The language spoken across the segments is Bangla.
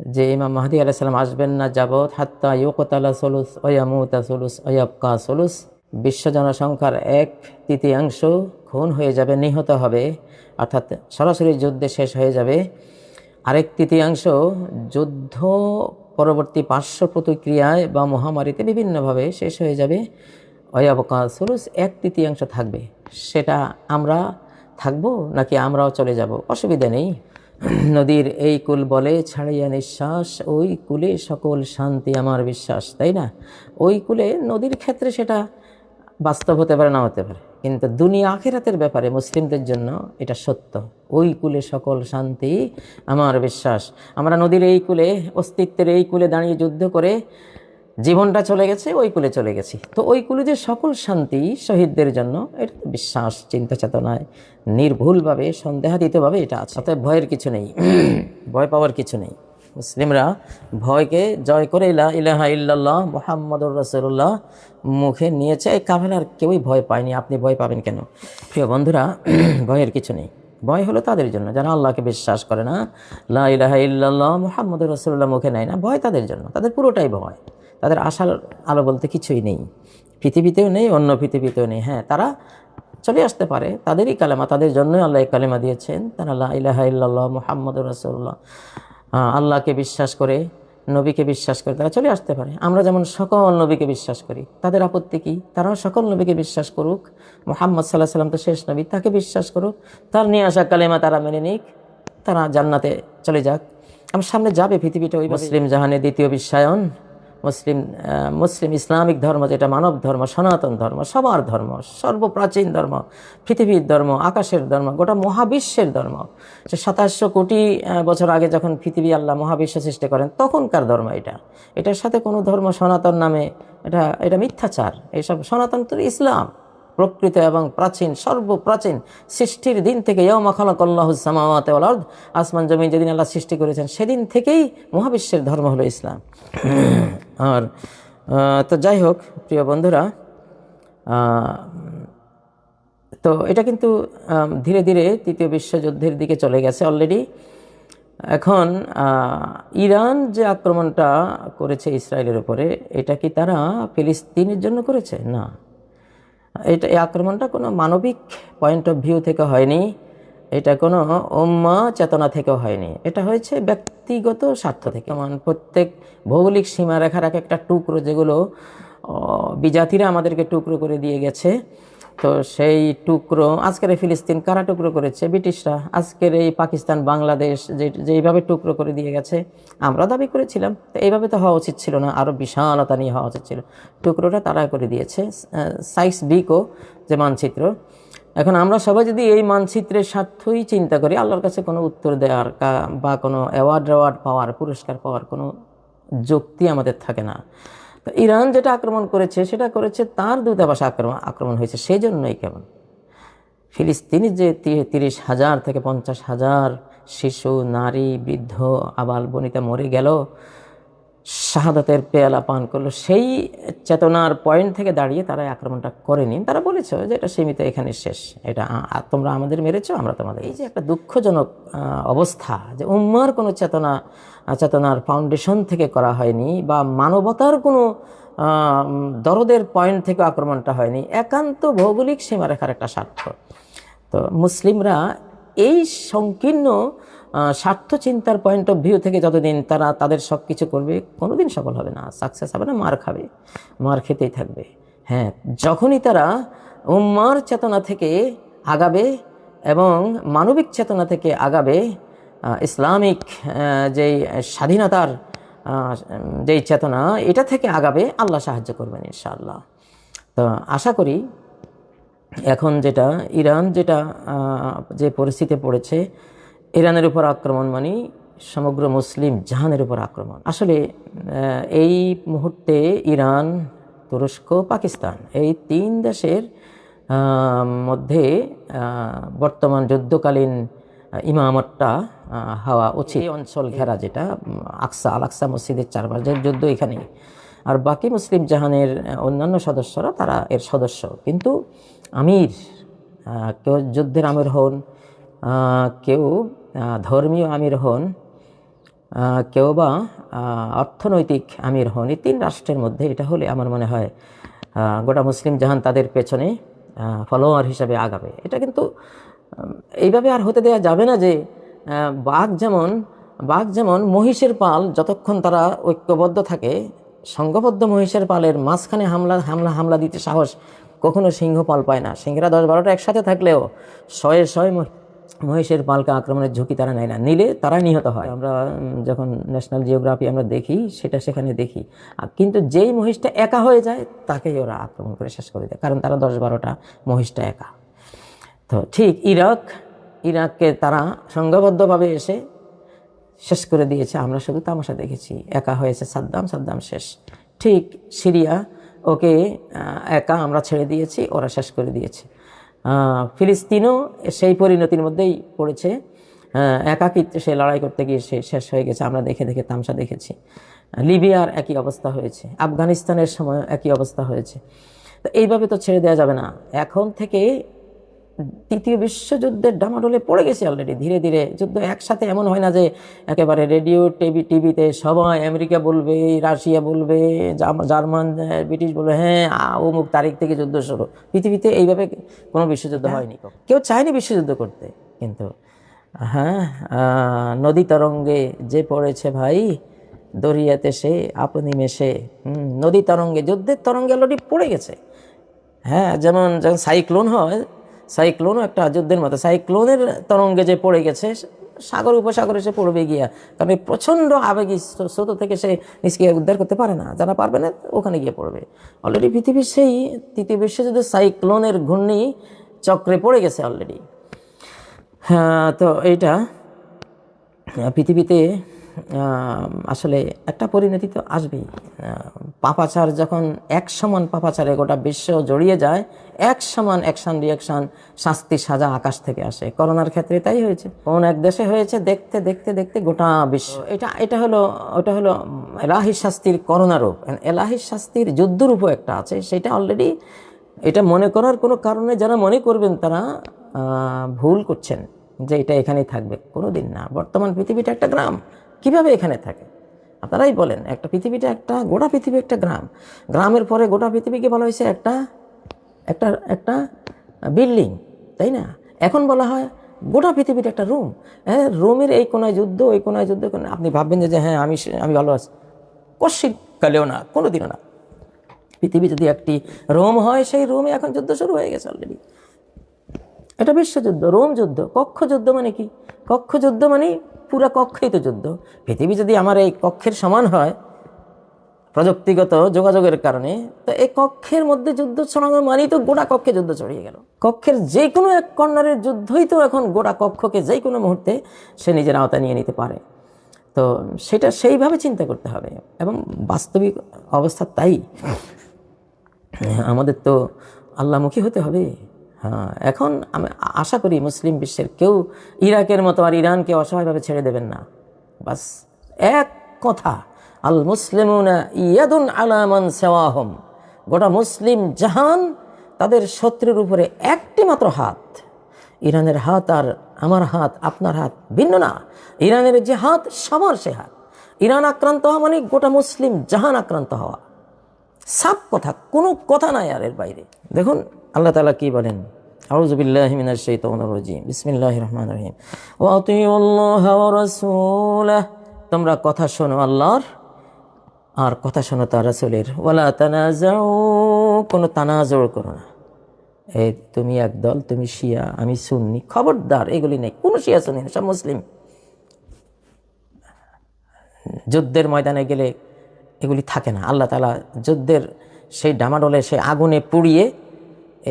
যে ইমাম মাহাদি আলাইসাল্লাম আসবেন না যাবৎ, হাত্তা ইউকতালা সলুস ওয়ামুতা সলুস ওয়াবকা সলুস। বিশ্ব জনসংখ্যার এক তৃতীয়াংশ খুন হয়ে যাবে, নিহত হবে, অর্থাৎ সরাসরি যুদ্ধে শেষ হয়ে যাবে। আরেক তৃতীয়াংশ যুদ্ধ পরবর্তী পার্শ্ব প্রতিক্রিয়ায় বা মহামারীতে বিভিন্নভাবে শেষ হয়ে যাবে অয়াবকা সুরুস এক তৃতীয়াংশ থাকবে। সেটা আমরা থাকব নাকি আমরাও চলে যাব? অসুবিধা নেই। নদীর এই কুল বলে, ছাড়িয়া নিঃশ্বাস, ওই কুলে সকল শান্তি আমার বিশ্বাস। তাই না? ওই কুলে নদীর ক্ষেত্রে সেটা বাস্তব হতে পারে না হতে পারে। কিন্তু দুনিয়া আখেরাতের ব্যাপারে মুসলিমদের জন্য এটা সত্য। ওই কুলে সকল শান্তি আমার বিশ্বাস। আমরা নদীর এই কুলে, অস্তিত্বের এই কুলে দাঁড়িয়ে যুদ্ধ করে জীবনটা চলে গেছে, ওই কুলে চলে গেছি। তো ওই কুলে যে সকল শান্তি শহীদদের জন্য, এটা বিশ্বাস, চিন্তা চেতনায়, নির্ভুলভাবে, সন্দেহাতীতভাবে এটা আছে। অতএব ভয়ের কিছু নেই, ভয় পাওয়ার কিছু নেই। মুসলিমরা ভয়কে জয় করে ইলা ইলাহা ইল্লাল্লাহ মোহাম্মদুর রসুল্লাহ মুখে নিয়েছে, এই কাফেলার কেউই ভয় পায়নি। আপনি ভয় পাবেন কেন? প্রিয় বন্ধুরা, ভয়ের কিছু নেই। ভয় হলো তাদের জন্য, যারা আল্লাহকে বিশ্বাস করে না, লা ইলাহা ইল্লাল্লাহ মোহাম্মদুর রসুল্লাহ মুখে নেয় না, ভয় তাদের জন্য। তাদের পুরোটাই ভয়। তাদের আশার আলো বলতে কিছুই নেই। পৃথিবীতেও নেই, অন্য পৃথিবীতেও নেই। হ্যাঁ তারা চলে আসতে পারে। তাদেরই কালেমা, তাদের জন্যই আল্লাহ এই কালেমা দিয়েছেন। তারা লা ইলাহা ইল্লাল্লাহ মোহাম্মদ রসুল্লাহ আল্লাহকে বিশ্বাস করে, নবীকে বিশ্বাস করে তারা চলে আসতে পারে। আমরা যেমন সকল নবীকে বিশ্বাস করি, তাদের আপত্তি কি? তারাও সকল নবীকে বিশ্বাস করুক। মোহাম্মদ সাল্লাহ সাল্লাম তো শেষ নবী, তাকে বিশ্বাস করুক। তার নিয়ে আসা কালেমা তারা মেনে নিক, তারা জান্নাতে চলে যাক। আমার সামনে যাবে পৃথিবীটা ওই মুসলিম জাহানের দ্বিতীয় বিশ্বায়ন। মুসলিম মুসলিম ইসলামিক ধর্ম যেটা মানব ধর্ম, সনাতন ধর্ম, সবার ধর্ম, সর্বপ্রাচীন ধর্ম, পৃথিবীর ধর্ম, আকাশের ধর্ম, গোটা মহাবিশ্বের ধর্ম। সে সাতাশশো কোটি বছর আগে যখন পৃথিবী আল্লাহ মহাবিশ্ব সৃষ্টি করেন, তখনকার ধর্ম এটা। এটার সাথে কোনো ধর্ম সনাতন নামে, এটা এটা মিথ্যাচার। এসব সনাতন তো ইসলাম। প্রকৃত এবং প্রাচীন, সর্বপ্রাচীন সৃষ্টির দিন থেকে ইয়মা খালাকাল্লাহু সামাওয়াতি ওয়াল আরদ, আসমান, জমিন যেদিন আল্লাহ সৃষ্টি করেছেন, সেদিন থেকেই মহাবিশ্বের ধর্ম হলো ইসলাম। আর তো যাই হোক, প্রিয় বন্ধুরা তো এটা কিন্তু ধীরে ধীরে তৃতীয় বিশ্বযুদ্ধের দিকে চলে গেছে অলরেডি এখন ইরান যে আক্রমণটা করেছে ইসরায়েলের উপরে, এটা কি তারা ফিলিস্তিনের জন্য করেছে? না। এটা এই আক্রমণটা কোনো মানবিক পয়েন্ট অফ ভিউ থেকে হয়নি। এটা কোনো উম্মা চেতনা থেকে হয়নি। এটা হয়েছে ব্যক্তিগত স্বার্থ থেকে। যেমন প্রত্যেক ভৌগোলিক সীমারেখার এক একটা টুকরো যেগুলো বিজাতিরা আমাদেরকে টুকরো করে দিয়ে গেছে তো সেই টুকরো, আজকের এই ফিলিস্তিন কারা টুকরো করেছে? ব্রিটিশরা। আজকের এই পাকিস্তান, বাংলাদেশ যে, যেইভাবে টুকরো করে দিয়ে গেছে, আমরা দাবি করেছিলাম। তো এইভাবে তো হওয়া উচিত ছিল না। আরও বিশালতা নিয়ে হওয়া উচিত ছিল। টুকরোটা তারা করে দিয়েছে। সাইস বিকো যে মানচিত্র। এখন আমরা সবাই যদি এই মানচিত্রের স্বার্থই চিন্তা করি, আল্লাহর কাছে কোনো উত্তর দেওয়ার বা কোনো অ্যাওয়ার্ড অ্যাওয়ার্ড পাওয়ার, পুরস্কার পাওয়ার কোনো যুক্তি আমাদের থাকে না। ইরান যেটা আক্রমণ করেছে, সেটা করেছে তার দূতাবাস আক্রমণ আক্রমণ হয়েছে সেই জন্যই কেমন ফিলিস্তিনি যে তিরিশ হাজার থেকে পঞ্চাশ হাজার শিশু, নারী, বৃদ্ধ, আবাল বনিতা মরে গেল শাহাদাতের পেয়ালা পান করল। সেই চেতনার পয়েন্ট থেকে দাঁড়িয়ে তারা আক্রমণটা করেনি তারা বলেছে যে এটা সীমিত, এখানে শেষ। এটা তোমরা আমাদের মেরেছো, আমরা তোমাদের। এই যে একটা দুঃখজনক অবস্থা যে উম্মার কোনো চেতনা চেতনার ফাউন্ডেশন থেকে করা হয়নি বা মানবতার কোনো দরদের পয়েন্ট থেকে আক্রমণটা হয়নি। একান্ত ভৌগোলিক সীমারেখার একটা স্বার্থ। তো মুসলিমরা এই সংকীর্ণ স্বার্থ চিন্তার পয়েন্ট অফ ভিউ থেকে যতদিন তারা তাদের সব কিছু করবে, কোনোদিন সফল হবে না। সাকসেস হবে না, মার খাবে। মার খেতেই থাকবে। হ্যাঁ যখনই তারা উম্মার চেতনা থেকে আগাবে এবং মানবিক চেতনা থেকে আগাবে ইসলামিক যেই স্বাধীনতার যেই চেতনা, এটা থেকে আগাবে, আল্লাহ সাহায্য করবেন ইনশাআল্লাহ। তো আশা করি এখন যেটা, ইরান যেটা যে পরিস্থিতিতে পড়েছে, ইরানের উপর আক্রমণ মানে সমগ্র মুসলিম জাহানের উপর আক্রমণ। আসলে এই মুহূর্তে ইরান, তুরস্ক, পাকিস্তান এই তিন দেশের মধ্যে বর্তমান যুদ্ধকালীন ইমামতটা হওয়া উচিত। অঞ্চল ঘেরা যেটা আকসা, আল আকসা মসজিদের যে যুদ্ধ এখানেই। আর বাকি মুসলিম জাহানের অন্যান্য সদস্যরা তারা এর সদস্য। কিন্তু আমির কেউ যুদ্ধের আমির হন কেউ ধর্মীয় আমির হন কেউ বা অর্থনৈতিক আমির হন, এই তিন রাষ্ট্রের মধ্যে এটা হলে আমার মনে হয় গোটা মুসলিম জাহান তাদের পেছনে ফলোয়ার হিসাবে আগাবে। এটা কিন্তু এইভাবে আর হতে দেওয়া যাবে না যে বাঘ যেমন বাঘ যেমন মহিষের পাল যতক্ষণ তারা ঐক্যবদ্ধ থাকে সংঘবদ্ধ মহিষের পালের মাঝখানে হামলা হামলা হামলা দিতে সাহস কখনো সিংহ পাল পায় না। সিংহরা দশ বারোটা একসাথে থাকলেও শয়ে শয়ে মহিষের পালকে আক্রমণের ঝুঁকি তারা নেয় না। নিলে তারা নিহত হয়। আমরা যখন ন্যাশনাল জিওগ্রাফি আমরা দেখি, সেটা সেখানে দেখি। কিন্তু যেই মহিষটা একা হয়ে যায়, তাকেই ওরা আক্রমণ করে শেষ করে দেয়। কারণ তারা দশ বারোটা মহিষটা একা। তো ঠিক ইরাক, ইরাককে তারা সংঘবদ্ধভাবে এসে শেষ করে দিয়েছে, আমরা শুধু তামাশা দেখেছি। একা হয়েছে সাদ্দাম সাদ্দাম শেষ। ঠিক সিরিয়া, ওকে একা আমরা ছেড়ে দিয়েছি, ওরা শেষ করে দিয়েছে। ফিলিস্তিনও সেই পরিণতির মধ্যেই পড়েছে। একাকিত্বে সে লড়াই করতে গিয়ে সে শেষ হয়ে গেছে, আমরা দেখে দেখে তামসা দেখেছি। লিবিয়ার একই অবস্থা হয়েছে, আফগানিস্তানের সময় একই অবস্থা হয়েছে। তো এইভাবে তো ছেড়ে দেওয়া যাবে না। এখন থেকে তৃতীয় বিশ্বযুদ্ধের ডামাডোলে পড়ে গেছে অলরেডি ধীরে ধীরে যুদ্ধ একসাথে এমন হয় না যে একেবারে রেডিও টিভি টিভিতে সবাই আমেরিকা বলবে রাশিয়া বলবে জার্মান ব্রিটিশ বলবে হ্যাঁ অমুক তারিখ থেকে যুদ্ধ শুরু। পৃথিবীতে এইভাবে কোনো বিশ্বযুদ্ধ হয়নি। কেউ চায়নি বিশ্বযুদ্ধ করতে কিন্তু হ্যাঁ নদী তরঙ্গে যে পড়েছে ভাই দরিয়াতে সে আপনি মেশে নদী তরঙ্গে যুদ্ধের তরঙ্গে অলরেডি পড়ে গেছে। হ্যাঁ যেমন যখন সাইক্লোন হয় সাইক্লোনও একটা যুদ্ধের মতো। সাইক্লোনের তরঙ্গে যে পড়ে গেছে, সাগর, উপসাগরে সে পড়বে গিয়া। কারণ এই প্রচণ্ড আবেগী স্রো- স্রোত থেকে সে নিজকে উদ্ধার করতে পারে না। যারা পারবে না, ওখানে গিয়ে পড়বে। অলরেডি পৃথিবীর সেই তৃতীয় বিশ্বযুদ্ধের সাইক্লোনের ঘূর্ণি চক্রে পড়ে গেছে অলরেডি হ্যাঁ তো এইটা, পৃথিবীতে আসলে একটা পরিণতি তো আসবেই। পাপাচার যখন এক সমান পাপাচারে গোটা বিশ্ব জড়িয়ে যায়, এক সমান অ্যাকশন রিয়াকশন শাস্তি সাজা আকাশ থেকে আসে। করোনার ক্ষেত্রে তাই হয়েছে। কোন এক দেশে হয়েছে দেখতে দেখতে দেখতে গোটা বিশ্ব। এটা এটা হলো, ওটা হলো এলাহি শাস্তির করোনা রূপ এলাহি শাস্তির যুদ্ধ রূপও একটা আছে। সেটা অলরেডি এটা মনে করার কোনো কারণে যারা মনে করবেন তারা ভুল করছেন যে এটা এখানেই থাকবে। কোনো দিন না। বর্তমান পৃথিবীটা একটা গ্রাম। কীভাবে এখানে থাকে? আপনারাই বলেন, একটা পৃথিবীটা একটা, গোটা পৃথিবী একটা গ্রাম। গ্রামের পরে গোটা পৃথিবীকে বলা হয়েছে একটা একটা একটা বিল্ডিং, তাই না? এখন বলা হয় গোটা পৃথিবীটা একটা রুম। হ্যাঁ রুমের এই কোনায় যুদ্ধ, ওই কোনায় যুদ্ধ আপনি ভাববেন যে হ্যাঁ আমি আমি ভালো আছি। কশিক কালেও না কোনো দিনও না। পৃথিবী যদি একটি রোম হয়, সেই রোমে এখন যুদ্ধ শুরু হয়ে গেছে অলরেডি এটা বিশ্বযুদ্ধ, রোম যুদ্ধ। কক্ষ যুদ্ধ মানে কি? কক্ষ যুদ্ধ মানে পুরা কক্ষই তো যুদ্ধ। পৃথিবী যদি আমার এই কক্ষের সমান হয়, প্রযুক্তিগত যোগাযোগের কারণে, তো এই কক্ষের মধ্যে যুদ্ধ ছড়ানো মানেই তো গোটা কক্ষে যুদ্ধ ছড়িয়ে গেল। কক্ষের যে কোনো এক কর্নারের যুদ্ধই তো এখন গোটা কক্ষকে যে কোনো মুহূর্তে সে নিজের আওতা নিয়ে নিতে পারে। তো সেটা সেইভাবে চিন্তা করতে হবে এবং বাস্তবিক অবস্থা তাই। আমাদের তো আল্লাহমুখী হতে হবে। হ্যাঁ এখন আমি আশা করি মুসলিম বিশ্বের কেউ ইরাকের মতো আর ইরানকে অসহায়ভাবে ছেড়ে দেবেন না। বাস এক কথা, আল মুসলিমুনা ইয়াদুন আলামান সেওয়াহম। গোটা মুসলিম জাহান তাদের শত্রুর উপরে একটি মাত্র হাত। ইরানের হাত আর আমার হাত, আপনার হাত ভিন্ন না। ইরানের যে হাত, সবার সে হাত। ইরান আক্রান্ত হওয়া মানে গোটা মুসলিম জাহান আক্রান্ত হওয়া। সাপ কথা, কোনো কথা নাই আর এর বাইরে। দেখুন, আল্লাহ তালা কি বলেন? আউযুবিল্লাহি মিনাশ শাইতানির রাজিম বিসমিল্লাহির রহমানির রহিম। ওয়া আতিউল্লাহ ওয়া রাসূলাহ। তোমরা কথা শোনো আল্লাহর আর কথা শোনো তার রাসূলের। ওয়ালা তানাজাউ কোনো তানাজুর করো না। এই তুমি এক দল তুমি শিয়া, আমি সুন্নি, খবরদার, এগুলি নেই। কোনো শিয়া সুন্নি না সব মুসলিম। যুদ্ধের ময়দানে গেলে এগুলি থাকে না। আল্লাহ তালা যুদ্ধের সেই ডামাডোলে, সেই আগুনে পুড়িয়ে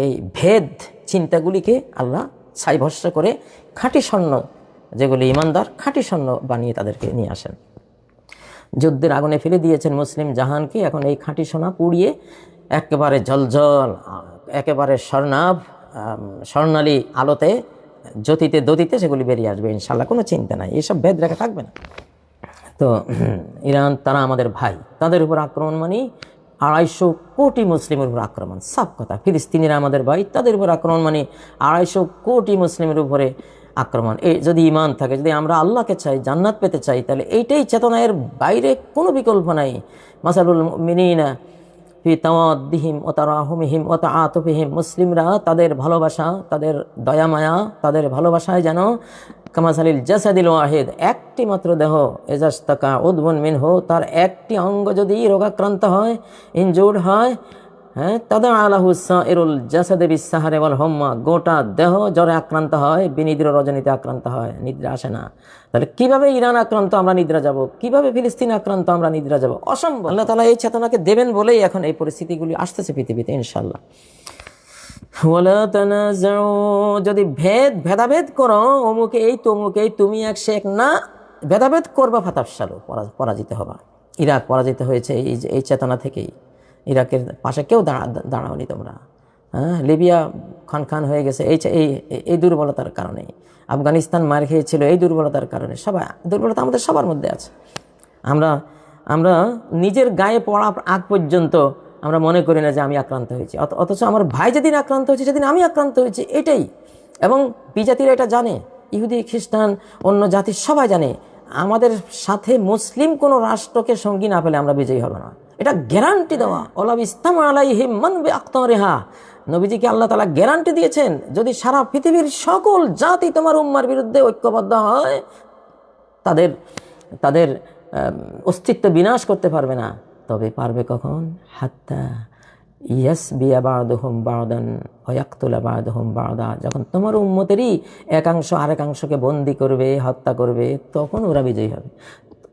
এই ভেদ চিন্তাগুলিকে আল্লাহ ছাই ভস্য করে খাঁটি স্বর্ণ, যেগুলি ইমানদার খাঁটি স্বর্ণ বানিয়ে তাদেরকে নিয়ে আসেন। যুদ্ধের আগুনে ফেলে দিয়েছেন মুসলিম জাহানকে, এখন এই খাঁটি সোনা পুড়িয়ে একেবারে জলজল একেবারে স্বর্ণাভ স্বর্ণালী আলোতে জ্যোতিতে দতিতে সেগুলি বেরিয়ে আসবে ইনশাল্লাহ কোনো চিন্তা নাই। এসব ভেদ রেখা থাকবে না। তো ইরান, তারা আমাদের ভাই, তাদের উপর আক্রমণ মানে আড়াইশো কোটি মুসলিমের উপর আক্রমণ। সব কথা। ফিলিস্তিনিরা আমাদের ভাই, তাদের উপর আক্রমণ মানে আড়াইশো কোটি মুসলিমের উপরে আক্রমণ। এই যদি ইমান থাকে, যদি আমরা আল্লাহকে চাই, জান্নাত পেতে চাই, তাহলে এইটাই চেতনা এর বাইরে কোনো বিকল্প নাই। মাসারুল মিনিনা ফি তাওয়াদ্দিহিম ও তারাহমিহিম ও তা আতফিহিম মুসলিমরা তাদের ভালোবাসা, তাদের দয়া মায়া তাদের ভালোবাসায় যেন কামাসালিল জাসাদিল ওয়াহিদ, একটি মাত্র দেহ এজাস্তাকা উদ্বন হো তার একটি অঙ্গ যদি রোগাক্রান্ত হয়, ইনজুর্ড হয় হ্যাঁ তাদের আলাহুসা এরুল জাসাদে বিসাহারে বল হোম্মা, গোটা দেহ জ্বরে আক্রান্ত হয়, বিনিদ্র রজনীতে আক্রান্ত হয়, নিদ্রা আসে না। তাহলে কীভাবে ইরান আক্রান্ত আমরা নিদ্রা যাব? কীভাবে ফিলিস্তিন আক্রান্ত আমরা নিদ্রা যাব? অসম্ভব। আল্লাহ তালা এই চেতনাকে দেবেন বলেই এখন এই পরিস্থিতিগুলি আসতেছে পৃথিবীতে ইনশাল্লাহ যদি ভেদ, ভেদাভেদ করো, অমুকে এই তো, অমুকে এই, তুমি এক সে এক না, ভেদাভেদ করবা ফাতাফসালো পরাজিত হবা। ইরাক পরাজিত হয়েছে এই এই চেতনা থেকেই। ইরাকের পাশে কেউ দাঁড়া দাঁড়াওনি তোমরা। হ্যাঁ লিবিয়া খান খান হয়ে গেছে, এই এই এই দুর্বলতার কারণে। আফগানিস্তান মার খেয়েছিল, এই দুর্বলতার কারণে। সবাই দুর্বলতা আমাদের সবার মধ্যে আছে। আমরা আমরা নিজের গায়ে পড়া আগ পর্যন্ত আমরা মনে করি না যে আমি আক্রান্ত হয়েছি। অথ- অথচ আমার ভাই যেদিন আক্রান্ত হয়েছে, সেদিন আমি আক্রান্ত হয়েছি, এটাই। এবং বিজাতিরা এটা জানে, ইহুদি, খ্রিস্টান, অন্য জাতির সবাই জানে, আমাদের সাথে মুসলিম কোনো রাষ্ট্রকে সঙ্গী না পেলে আমরা বিজয়ী হব না। এটা গ্যারান্টি দেওয়া। ওলাব ইস্তাম আলাই হিমান রেহা নবীজিকে আল্লাহ তালা গ্যারান্টি দিয়েছেন, যদি সারা পৃথিবীর সকল জাতি তোমার উম্মার বিরুদ্ধে ঐক্যবদ্ধ হয়, তাদের তাদের অস্তিত্ব বিনাশ করতে পারবে না। তবে পারবে কখন? হাত্তা ইয়াস বিয়া বাড়দহম বাড়দান হয়াক্তুলা বাড়দহম বাড়দা যখন তোমার উম্মতেরই একাংশ আরেকাংশকে বন্দি করবে, হত্যা করবে, তখন ওরা বিজয়ী হবে।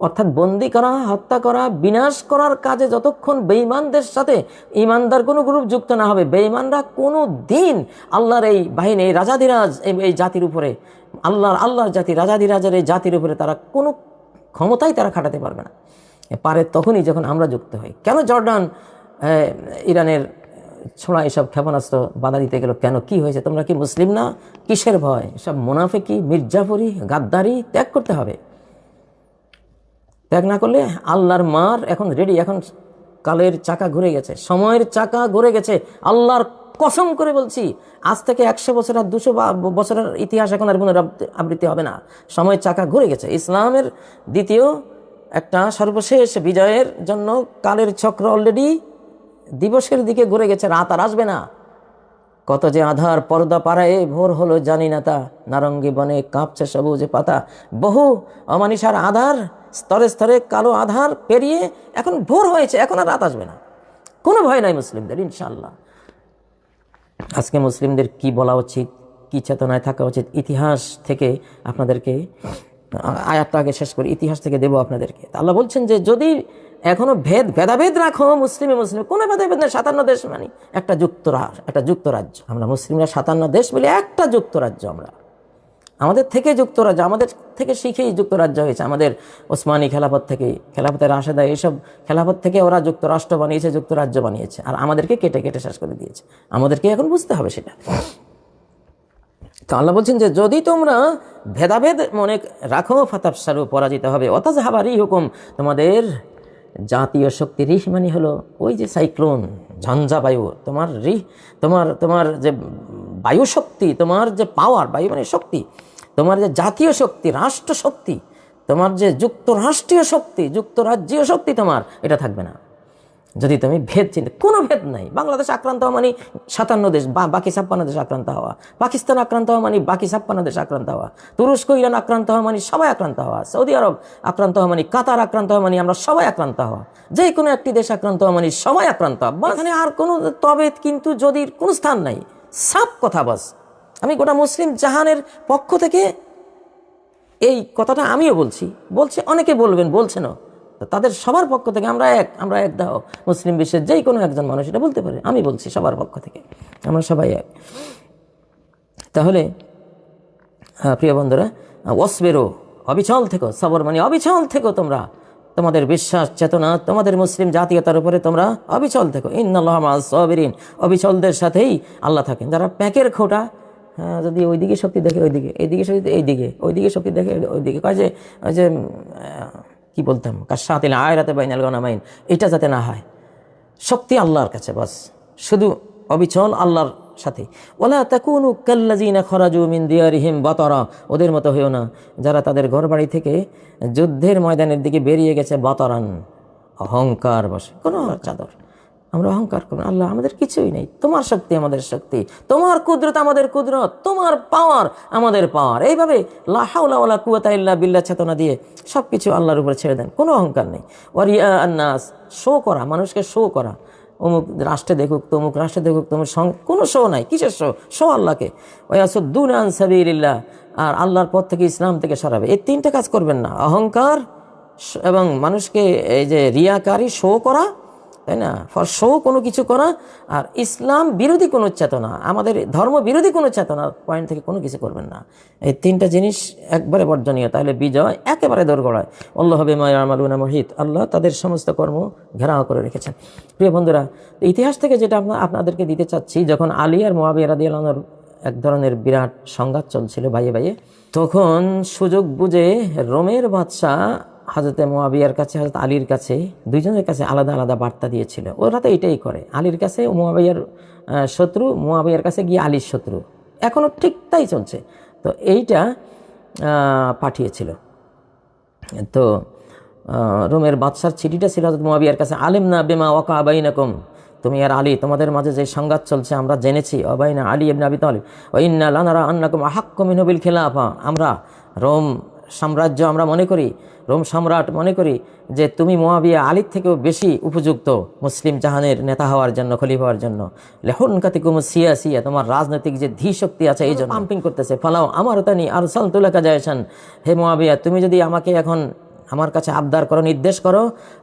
অর্থাৎ বন্দি করা, হত্যা করা, বিনাশ করার কাজে যতক্ষণ বেঈমানদের সাথে ইমানদার কোনো গ্রুপ যুক্ত না হবে, বেঈমানরা কোনো দিন আল্লাহর এই বাহিনী, এই রাজাধিরাজ, এই এই জাতির উপরে, আল্লাহর আল্লাহর জাতি, রাজাধিরাজের এই জাতির উপরে তারা কোনো ক্ষমতাই তারা খাটাতে পারবে না। পারে তখনই যখন আমরা যুক্ত হই। কেন জর্ডান ইরানের ছোড়া এসব ক্ষেপণাস্ত্র বাধা দিতে গেল? কেন? কি হয়েছে? তোমরা কি মুসলিম না? কিসের ভয়? সব মোনাফেকি মির্জাফরি গাদ্দারি ত্যাগ করতে হবে। ত্যাগ না করলে আল্লাহর মার এখন রেডি এখন কালের চাকা ঘুরে গেছে, সময়ের চাকা ঘুরে গেছে। আল্লাহর কসম করে বলছি, আজ থেকে একশো বছর আর দুশো বছরের ইতিহাস এখন আর পুনরাবৃত্তি হবে না। সময়ের চাকা ঘুরে গেছে। ইসলামের দ্বিতীয় একটা সর্বশেষ বিজয়ের জন্য কালের চক্র অলরেডি দিবসের দিকে ঘুরে গেছে, রাত আর আসবে না। কত যে আধার পর্দা পাড়ায় ভোর হলো জানি না তা, নারঙ্গি বনে কাঁপছে সবুজ পাতা। বহু অমানিসার আধার, স্তরে স্তরে কালো আধার পেরিয়ে এখন ভোর হয়েছে, এখন আর রাত আসবে না। কোনো ভয় নাই মুসলিমদের ইনশাল্লাহ আজকে মুসলিমদের কি বলা উচিত, কি চেতনায় থাকা উচিত, ইতিহাস থেকে আপনাদেরকে আয়াতটা আগে শেষ করি, ইতিহাস থেকে দেবো আপনাদেরকে। আল্লাহ বলছেন যে, যদি এখনও ভেদ, ভেদাভেদ রাখো, মুসলিমে মুসলিম, কোনো ভেদাভেদ নেই সাতান্ন দেশ মানে একটা যুক্তরাষ্ট্র একটা যুক্তরাজ্য। আমরা মুসলিমরা সাতান্ন দেশ বলে একটা যুক্তরাজ্য আমরা। আমাদের থেকে যুক্তরাজ্য, আমাদের থেকে শিখেই যুক্তরাজ্য হয়েছে। আমাদের ওসমানী খেলাফত থেকে খেলাফতের রাশেদা, এইসব খেলাফত থেকে ওরা যুক্তরাষ্ট্র বানিয়েছে, যুক্তরাজ্য বানিয়েছে। আর আমাদেরকে কেটে কেটে শেষ করে দিয়েছে। আমাদেরকে এখন বুঝতে হবে সেটা। তো আল্লাহ বলছেন যে যদি তোমরা ভেদাভেদ মনে রাখো, ফাতাব সারু পরাজিত হবে। অথচ হাবারই হুকুম তোমাদের জাতীয় শক্তি রিহ মানে হলো ওই যে সাইক্লোন, ঝঞ্ঝা বায়ু। তোমার রিহ, তোমার তোমার যে বায়ু শক্তি, তোমার যে পাওয়ার, বায়ু মানে শক্তি, তোমার যে জাতীয় শক্তি রাষ্ট্র শক্তি তোমার যে যুক্তরাষ্ট্রীয় শক্তি, যুক্তরাজ্যীয় শক্তি তোমার, এটা থাকবে না। যদি তুমি ভেদ চিন্তা কোনো ভেদ নাই। বাংলাদেশ আক্রান্ত হওয়া মানে সাতান্ন দেশ, বা বাকি ছাপ্পান্ন দেশ আক্রান্ত হওয়া। পাকিস্তান আক্রান্ত হওয়া মানে বাকি ছাপ্পান্ন দেশ আক্রান্ত হওয়া। তুরস্ক, ইরান আক্রান্ত হওয়া মানে সবাই আক্রান্ত হওয়া। সৌদি আরব আক্রান্ত হওয়া মানে কাতার আক্রান্ত হওয়া মানে আমরা সবাই আক্রান্ত হওয়া। যে কোনো একটি দেশ আক্রান্ত হওয়া মানে সবাই আক্রান্ত হওয়া। এখানে আর কোনো তবে কিন্তু যদি কোনো স্থান নাই। সাপ কথা বাস। আমি গোটা মুসলিম জাহানের পক্ষ থেকে এই কথাটা আমিও বলছি। বলছে অনেকে বলবেন, বলছেনও। তাদের সবার পক্ষ থেকে আমরা এক আমরা এক দাও। মুসলিম বিশ্বের যেই কোনো একজন মানুষ এটা বলতে পারে। আমি বলছি সবার পক্ষ থেকে। আমরা সবাই এক। তাহলে প্রিয় বন্ধুরা ওসবেরো অবিচল থেকো, সবর মানে অবিচল থেকো তোমরা। তোমাদের বিশ্বাস, চেতনা, তোমাদের মুসলিম জাতীয়তার উপরে তোমরা অবিচল থেকো। ইন্নাল্লাহ অবিচলদের সাথেই আল্লাহ থাকেন। যারা প্যাকের খোটা হ্যাঁ যদি ওইদিকে শক্তি দেখে, ওইদিকে, এইদিকে শক্তি, এইদিকে, ওইদিকে শক্তি দেখে, ওইদিকে। কয় যে, ওই যে কি বলতাম কাশাতিল আয়রাতে বাইনাল গনামাইন। এটা যাতে না হয়। শক্তি আল্লাহর কাছে, বাস। শুধু অবিচল আল্লাহর সাথে। ওলা তাকুনু কাল্লাজিনা খরাজু মিন দিয়ারিহিম বাতরা। ওদের মতো হয়েও না। যারা তাদের ঘরবাড়ি থেকে যুদ্ধের ময়দানের দিকে বেরিয়ে গেছে বাতরান। অহংকার বসে। কোনো চাদর। আমরা অহংকার করব আল্লাহ আমাদের কিছুই নেই। তোমার শক্তি আমাদের শক্তি। তোমার কুদরত আমাদের কুদরত। তোমার পাওয়ার আমাদের পাওয়ার এইভাবে লাহাউলা কুয়াতা ইল্লা বিল্লা চেতনা দিয়ে সব কিছু আল্লাহর উপরে ছেড়ে দেন। কোনো অহংকার নেই। ওয়ারিয়া আন্নাস শো করা, মানুষকে শো করা। অমুক রাষ্ট্রে দেখুক, তমুক রাষ্ট্রে দেখুক, তমুক সং, কোনো শো নাই। কিসের শো শো আল্লাহকে। ওয়াসুদ্দুন আন সাবিলিল্লাহ। আর আল্লাহর পথ থেকে ইসলাম থেকে সরাবে। এই তিনটে কাজ করবেন না। অহংকার এবং মানুষকে এই যে রিয়াকারী শো করা তাই না? ফর শো কোনো কিছু করা আর ইসলাম বিরোধী কোনো চেতনা, আমাদের ধর্ম বিরোধী কোনো চেতনা পয়েন্ট থেকে কোনো কিছু করবেন না। এই তিনটা জিনিস একবারে বর্জনীয়, তাহলে বিজয় একেবারে দোরগড়ায়। আল্লাহ হবে মায়া মহিত, আল্লাহ তাদের সমস্ত কর্ম ঘেরাও করে রেখেছেন। প্রিয় বন্ধুরা, ইতিহাস থেকে যেটা আপনা- আপনাদেরকে দিতে চাচ্ছি, যখন আলী আর মোয়াবিয়া রাদি আলমের এক ধরনের বিরাট সংঘাত চলছিল ভাইয়ে ভাইয়ে তখন সুযোগ বুঝে রোমের বাদশাহ হাজরতে মোয়াবিয়ার কাছে হাজরত আলীর কাছে, দুইজনের কাছে আলাদা আলাদা বার্তা দিয়েছিল। ওরা তো এটাই করে। আলীর কাছে মোয়াবিয়ার শত্রু মোয়াবিয়ার কাছে গিয়ে আলীর শত্রু। এখনও ঠিক তাই চলছে। তো এইটা পাঠিয়েছিল। তো রোমের বাদশার চিঠিটা ছিল হজরত মোয়াবিয়ার কাছে, আলেম না বেমা ওকা আবাইনাকুম তুমি আর আলী, তোমাদের মাঝে যে সংঘাত চলছে, আমরা জেনেছি, অবাইনা আলী ইবনে আবি তালিব। ও ইন্না লানারা আন্নাকুম আহাক্কুম মিনহুবিল খিলাফা। আমরা, রোম সাম্রাজ্য আমরা মনে করি রোম সম্রাট মনে করি যে তুমি মোয়াবিয়া আলীর থেকেও বেশি উপযুক্ত মুসলিম জাহানের নেতা হওয়ার জন্য খলিফ হওয়ার জন্য। লেখন কাতিকুম সিয়া সিয়া তোমার রাজনৈতিক যে ধী শক্তি আছে এই জন্য। পাম্পিং করতেছে। ফালাও আমার তানি আর সাল তুলাকা যায়সান হে মোয়াবিয়া তুমি যদি আমাকে এখন আমার কাছে আবদার করো নির্দেশ করো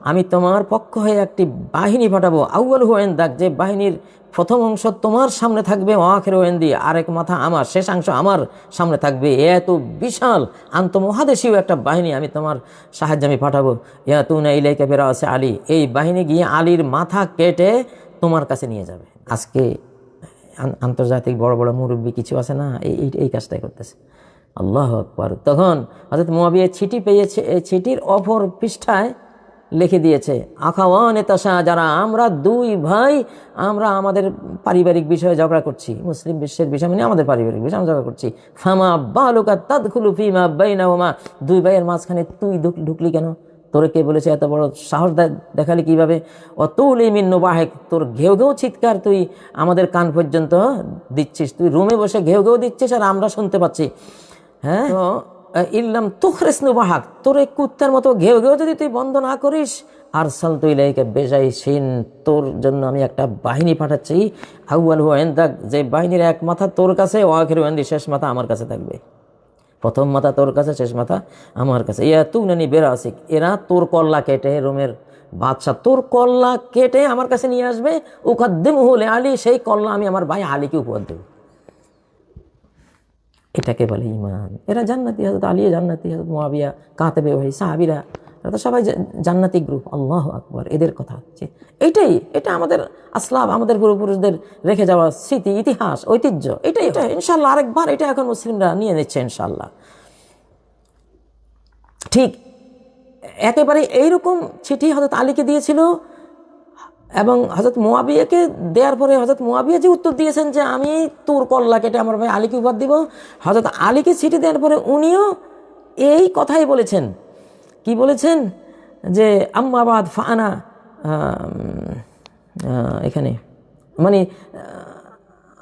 আমি তোমার পক্ষ হয়ে একটি বাহিনী পাঠাবো। আউয়াল হুয়েন দাগ যে বাহিনীর প্রথম অংশ তোমার সামনে থাকবে, ওয়াখের ওয়েন্দি আরেক মাথা আমার শেষাংশ আমার সামনে থাকবে। এত বিশাল, আন্তমহাদেশীয় একটা বাহিনী আমি তোমার সাহায্যে আমি পাঠাবো। ইয়া তু না ইলাইকা বেরা আছে আলী, এই বাহিনী গিয়ে আলীর মাথা কেটে তোমার কাছে নিয়ে যাবে। আজকে আন্তর্জাতিক বড় বড় মুরব্বী কিছু আছে না, এই, এই- কাজটাই করতেছে। আল্লাহ আকবর। তখন হজরত মোয়াবিয়া চিঠি পেয়েছে, এই চিঠির অপর পৃষ্ঠায় লিখে দিয়েছে, আখাওয়ান তাসা যারা আমরা দুই ভাই, আমরা আমাদের পারিবারিক বিষয়ে ঝগড়া করছি। মুসলিম বিশ্বের বিষয় মানে আমাদের পারিবারিক বিষয়ে, আমরা ঝগড়া করছি। ফামা বালুকা তাদ খুলু ফিমা বাইনা ওমা দুই ভাইয়ের মাঝখানে তুই ঢুকলি কেন? তোরে কে বলেছে এত বড় সাহস দেখালি কীভাবে? অতুল ইমিন্ন বাহেক, তোর ঘেউ ঘেউ চিৎকার তুই। আমাদের কান পর্যন্ত দিচ্ছিস, তুই রুমে বসে ঘেউ ঘেউ দিচ্ছিস আর আমরা শুনতে পাচ্ছি। হ্যাঁ? ইল্লাম তুখরেসনু বাহাক তোর এই কুত্তার মতো ঘেউ ঘেউ যদি তুই বন্ধ না করিস আর সাল তুই লাইকে বেজাই সিন তোর জন্য আমি একটা বাহিনী পাঠাচ্ছি। আউয়াল হুয়েন দাগ যে বাহিনীর এক মাথা তোর কাছে ওয়াকের ওয়েন্দি শেষ মাথা আমার কাছে থাকবে। প্রথম মাথা তোর কাছে, শেষ মাথা আমার কাছে। ইয়া তু নানি বেরা আসিক এরা তোর কল্লা কেটে, রোমের বাদশা তোর কল্লা কেটে আমার কাছে নিয়ে আসবে। উকাদ্দিম হলে আলী, সেই কল্লা আমি আমার ভাই আলীকে উপহার দেব। এটাকে বলে ইমান এরা জান্নাতি হজরত আলিয়া জান্নাতি হজরত মোয়াবিয়া কাঁতবে ভাই, সাহাবিরা, এরা তো সবাই জান্নাতি গ্রুপ, আল্লাহ আকবর, এদের কথা হচ্ছে। এটাই, এটা আমাদের আসলাম, আমাদের পূর্বপুরুষদের রেখে যাওয়া স্মৃতি, ইতিহাস, ঐতিহ্য, এটাই এটা ইনশাল্লাহ আরেকবার এটা এখন মুসলিমরা নিয়ে নিচ্ছে ইনশাল্লাহ ঠিক, একেবারে এইরকম চিঠি হজরত আলীকে দিয়েছিল এবং হজরত মোয়াবিয়াকে দেওয়ার পরে হজরত মোয়াবিয়া যে উত্তর দিয়েছেন যে আমি তোর কল্লা কেটে আমার ভাই আলীকে উপহার দিব হজরত আলীকে চিঠি দেওয়ার পরে উনিও এই কথাই বলেছেন। কি বলেছেন? যে আম্মাবাদ ফানা এখানে মানে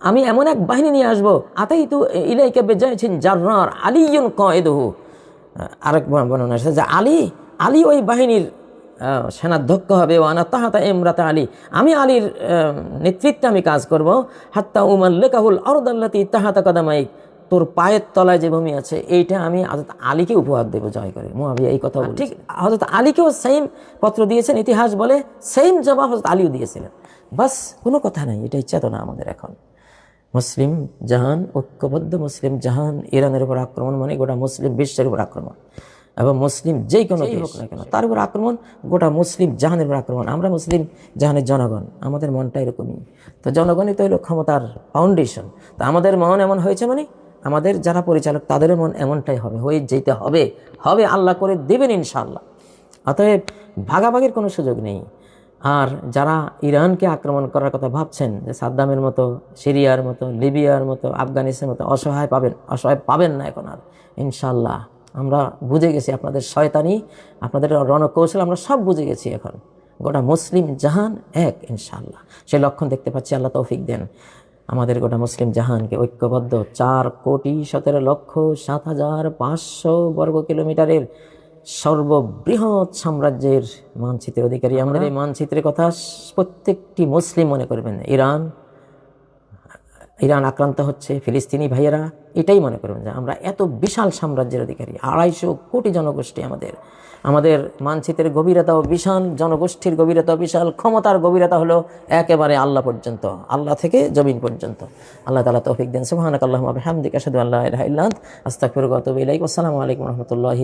আমি এমন এক বাহিনী নিয়ে আসব আতাই তো ইলাইকে বেজাইছেন জার্রার আলিয়ন কয়েদহু। আরেক বর্ণনা আছে যে আলী আলী ওই বাহিনীর সেনাধ্যক্ষ হবে। ও আনা তাহাতা এমরাতা আলী। আমি আলীর নেতৃত্বে আমি কাজ করব। হাত্তা উমাল্লেকাহুল অরদাল্লাতি তাহাতা কাদামাইক তোর পায়ের তলায় যে ভূমি আছে এইটা আমি হজরত আলীকে উপহার দেবো জয় করে। মুয়াবিয়া এই কথা ঠিক হজরত আলীকেও সেম পত্র দিয়েছেন ইতিহাস বলে সেম জবাব হজরত আলীও দিয়েছিলেন। বাস কোনো কথা নাই এটাই চেতনা আমাদের এখন। মুসলিম জাহান ঐক্যবদ্ধ মুসলিম জাহান ইরানের উপর আক্রমণ মানে গোটা মুসলিম বিশ্বের উপর আক্রমণ। এবং মুসলিম যেই কোনো হোক না কেন তার উপর আক্রমণ গোটা মুসলিম জাহানের উপর আক্রমণ। আমরা মুসলিম জাহানের জনগণ আমাদের মনটা এরকমই। তো জনগণই তো হলো ক্ষমতার ফাউন্ডেশন তো আমাদের মন এমন হয়েছে মানে আমাদের যারা পরিচালক তাদেরও মন এমনটাই হবে হয়ে যেতে হবে। হবে আল্লাহ করে দেবেন ইনশাআল্লাহ। অতএব ভাগাভাগির কোনো সুযোগ নেই। আর যারা ইরানকে আক্রমণ করার কথা ভাবছেন যে সাদ্দামের মতো সিরিয়ার মতো লিবিয়ার মতো আফগানিস্তানের মতো অসহায় পাবেন অসহায় পাবেন না এখন আর ইনশাল্লাহ আমরা বুঝে গেছি আপনাদের শয়তানি আপনাদের রণকৌশল আমরা সব বুঝে গেছি এখন। গোটা মুসলিম জাহান এক ইনশাল্লাহ সেই লক্ষণ দেখতে পাচ্ছি আল্লাহ তৌফিক দেন। আমাদের গোটা মুসলিম জাহানকে ঐক্যবদ্ধ চার কোটি সতেরো লক্ষ সাত হাজার পাঁচশো বর্গ কিলোমিটারের সর্ববৃহৎ সাম্রাজ্যের মানচিত্রের অধিকারী। আমাদের এই মানচিত্রের কথা প্রত্যেকটি মুসলিম মনে করবেন ইরান ইরান আক্রান্ত হচ্ছে ফিলিস্তিনি ভাইয়েরা এটাই মনে করবেন যে আমরা এত বিশাল সাম্রাজ্যের অধিকারী, আড়াইশো কোটি জনগোষ্ঠী আমাদের। আমাদের মানচিত্রের গভীরতাও বিশাল, জনগোষ্ঠীর গভীরতা বিশাল, ক্ষমতার গভীরতা হলো একেবারে আল্লাহ পর্যন্ত, আল্লাহ থেকে জমিন পর্যন্ত। আল্লাহ তালা তৌফিক দেন। সুহানক আল্লাহ হামদিক আল্লাহ আতুবু ইলাইক। আসসালামু আলাইকুম রহমতুল্লাহি